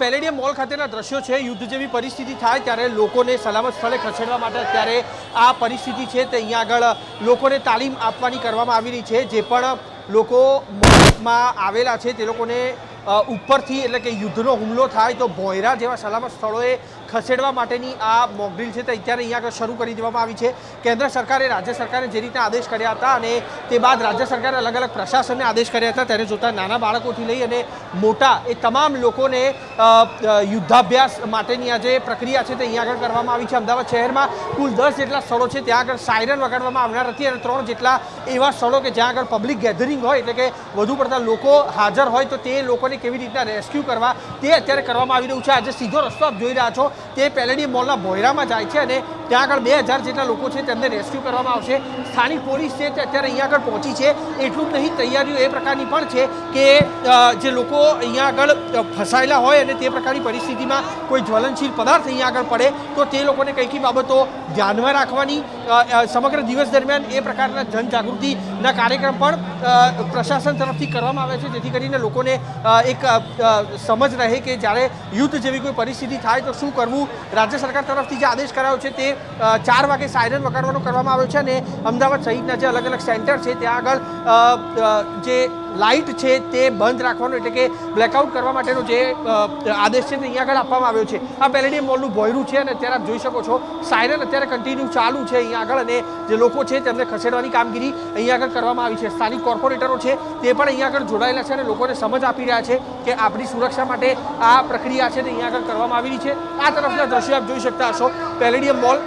Palladium mall ખાતેના દ્રશ્યો છે. યુદ્ધ જેવી પરિસ્થિતિ થાય ત્યારે લોકોને સલામત સ્થળે ખસેડવા માટે અત્યારે આ પરિસ્થિતિ છે તે અહીંયા આગળ લોકોને તાલીમ આપવાની કરવામાં આવી રહી છે. જે પણ લોકો મોલમાં આવેલા છે તે લોકોને ઉપરથી એટલે કે યુદ્ધનો હુમલો થાય તો ભોયરા જેવા સલામત સ્થળોએ ખસેડવા માટેની આ મોકડ્રીલ છે તે અત્યારે અહીંયા આગળ શરૂ કરી દેવામાં આવી છે. કેન્દ્ર સરકારે રાજ્ય સરકારે જે રીતના આદેશ કર્યા હતા અને તે બાદ રાજ્ય સરકારે અલગ અલગ પ્રશાસનને આદેશ કર્યા હતા ત્યારે જોતા નાના બાળકોથી લઈ અને મોટા એ તમામ લોકોને યુદ્ધાભ્યાસ માટેની આ જે પ્રક્રિયા છે તે અહીંયા આગળ કરવામાં આવી છે. અમદાવાદ શહેરમાં કુલ દસ જેટલા સ્થળો છે ત્યાં આગળ સાયરન વગાડવામાં આવનાર હતી અને ત્રણ જેટલા એવા સ્થળો કે જ્યાં આગળ પબ્લિક ગેધરિંગ હોય એટલે કે વધુ પડતા લોકો હાજર હોય તો તે લોકોને કેવી રીતના રેસ્ક્યુ કરવા તે અત્યારે કરવામાં આવી રહ્યું છે. આજે સીધો રસ્તો આપ જોઈ રહ્યા છો. તે પેલેડી મોલના ભોયરામાં જાય છે અને ત્યાં આગળ બે હજાર જેટલા લોકો છે તેમને રેસ્ક્યુ કરવામાં આવશે. સ્થાનિક પોલીસ છે તે અત્યારે અહીંયા આગળ પહોંચી છે. એટલું જ નહીં, તૈયારીઓ એ પ્રકારની પણ છે કે જે લોકો અહીંયા આગળ ફસાયેલા હોય અને તે પ્રકારની પરિસ્થિતિમાં કોઈ જ્વલનશીલ પદાર્થ અહીંયા આગળ પડે, તો તે લોકોને કઈ કઈ બાબતો ધ્યાનમાં રાખવાની સમગ્ર દિવસ દરમિયાન એ પ્રકારના જનજાગૃતિના કાર્યક્રમ પણ પ્રશાસન તરફથી કરવામાં આવે છે. જેથી કરીને લોકોને એક સમજ રહે કે જ્યારે યુદ્ધ જેવી કોઈ પરિસ્થિતિ થાય તો શું કરવું? રાજ્ય સરકાર તરફથી જે આદેશ કરાયો છે તે ચાર વાગે સાયરન વગાડવાનું કરવામાં આવ્યું છે અને અમદાવાદ સહિતના જે અલગ અલગ સેન્ટર છે, ત્યાં આગળ જે લાઇટ છે તે બંધ રાખવાનો એટલે કે બ્લેકઆઉટ કરવા માટેનો જે આદેશ છે તે અહીંયા આગળ આપવામાં આવ્યો છે. આ પેલેડિયમ મોલનું ભોયરું છે અને અત્યારે આપ જોઈ શકો છો સાયરન અત્યારે કન્ટિન્યુ ચાલુ છે અહીંયા આગળ અને જે લોકો છે તેમને ખસેડવાની કામગીરી અહીંયા આગળ કરવામાં આવી છે. સ્થાનિક કોર્પોરેટરો છે તે પણ અહીંયા આગળ જોડાયેલા છે અને લોકોને સમજ આપી રહ્યા છે કે આપણી સુરક્ષા માટે આ પ્રક્રિયા છે તે અહીંયા આગળ કરવામાં આવી રહી છે. આ તરફના દ્રશ્યો આપ જોઈ શકતા હશો. Palladium mall